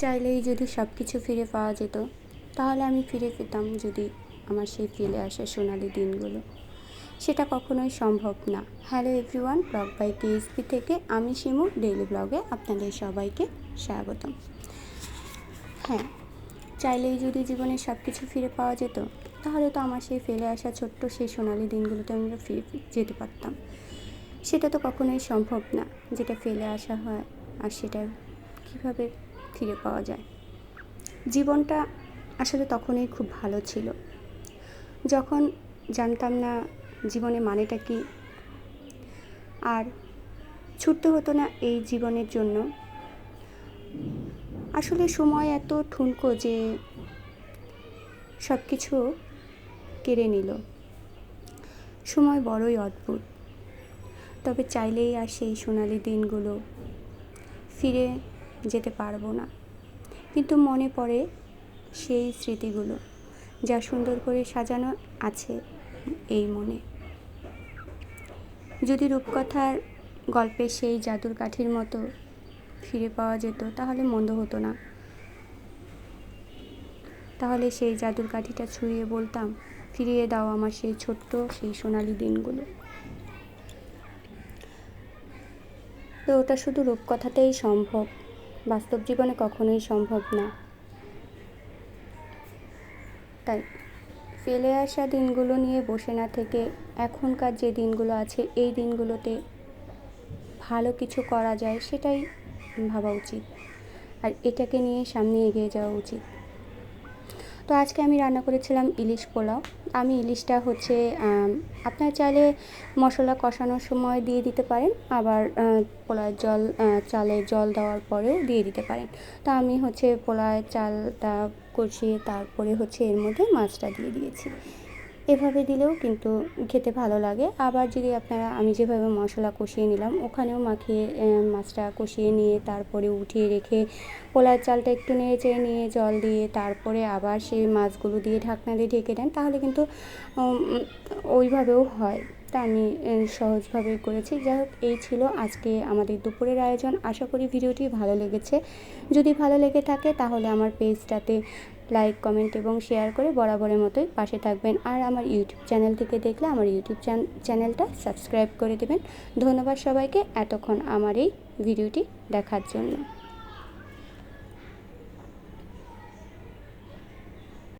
চাইলেই যদি সব কিছু ফিরে পাওয়া যেত, তাহলে আমি ফিরে পেতাম যদি আমার সেই ফেলে আসা সোনালি দিনগুলো। সেটা কখনোই সম্ভব না। Hello everyone blog by KSP থেকে আমি শিমু ডেইলি ব্লগে আপনাদের সবাইকে স্বাগতম। হ্যাঁ চাইলেই যদি জীবনে সব কিছু ফিরে পাওয়া যেত, তাহলে তো আমার সেই ফেলে আসা ছোট্ট সেই সোনালি দিনগুলোতে আমরা ফিরে যেতে পারতাম। সেটা তো কখনোই সম্ভব না, যেটা ফেলে আসা হয় আর সেটা কীভাবে ফিরে পাওয়া যায়। জীবনটা আসলে তখনই খুব ভালো ছিল। যখন জানতাম না জীবনে মানেটা কি। আর ছুটতে হতো না এই জীবনের জন্য। আসলে সময় এত ঠুনকো যে সব কিছু কেড়ে নিল। সময় বড়ই অদ্ভুত। তবে চাইলেই আর সেই সোনালি দিনগুলো ফিরে যেতে পারব না। কিন্তু মনে পড়ে সেই স্মৃতিগুলো যা সুন্দর করে সাজানো আছে এই মনে। যদি রূপকথার গল্পের সেই জাদুর কাঠির মতো ফিরে পাওয়া যেত, তাহলে মন্দ হতো না। তাহলে সেই জাদুর কাঠিটা ছুঁয়ে বলতাম, ফিরিয়ে দাও আমার সেই ছোট্ট, সেই সোনালি দিনগুলো। তো ওটা শুধু রূপকথাতেই সম্ভব। বাস্তব জীবনে কখনোই সম্ভব না। তাই ফেলে আসা দিনগুলো নিয়ে বসে না থেকে এখনকার যে দিনগুলো আছে, এই দিনগুলোতে ভালো কিছু করা যায়, সেটাই ভাবা উচিত। আর এটাকে নিয়ে সামনে এগিয়ে যাওয়া উচিত। তো আজকে আমি রান্না করেছিলাম ইলিশ পোলাও। আমি ইলিশটা হচ্ছে আপনার চাইলে মশলা কষানোর সময় দিয়ে দিতে পারেন, আবার পোলার জল চালে জল দেওয়ার পরেও দিয়ে দিতে পারেন। তো আমি হচ্ছে পোলায় চালটা কষিয়ে তারপরে হচ্ছে এর মধ্যে মাছটা দিয়ে দিয়েছি। এভাবে দিলেও কিন্তু খেতে ভালো লাগে। আবার যদি আপনারা আমি যেভাবে মশলা কষিয়ে নিলাম, ওখানেও মাখিয়ে মাছটা কষিয়ে নিয়ে তারপরে উঠিয়ে রেখে পোলার চালটা একটু নেড়ে চেড়ে নিয়ে জল দিয়ে তারপরে আবার সেই মাছগুলো দিয়ে ঢাকনা দিয়ে ঢেকে দেন, তাহলে কিন্তু ওইভাবেও হয়। তা আমি সহজভাবে করেছি। যাই হোক, এই ছিল আজকে আমাদের দুপুরের আয়োজন। আশা করি ভিডিওটি ভালো লেগেছে। যদি ভালো লেগে থাকে, তাহলে আমার পেজটাতে লাইক কমেন্ট এবং শেয়ার করে বরাবরের মতোই পাশে থাকবেন। আর আমার ইউটিউব চ্যানেল থেকে দেখলে আমার ইউটিউব চ্যানেলটা সাবস্ক্রাইব করে দেবেন। ধন্যবাদ সবাইকে এতক্ষণ আমার এই ভিডিওটি দেখার জন্য।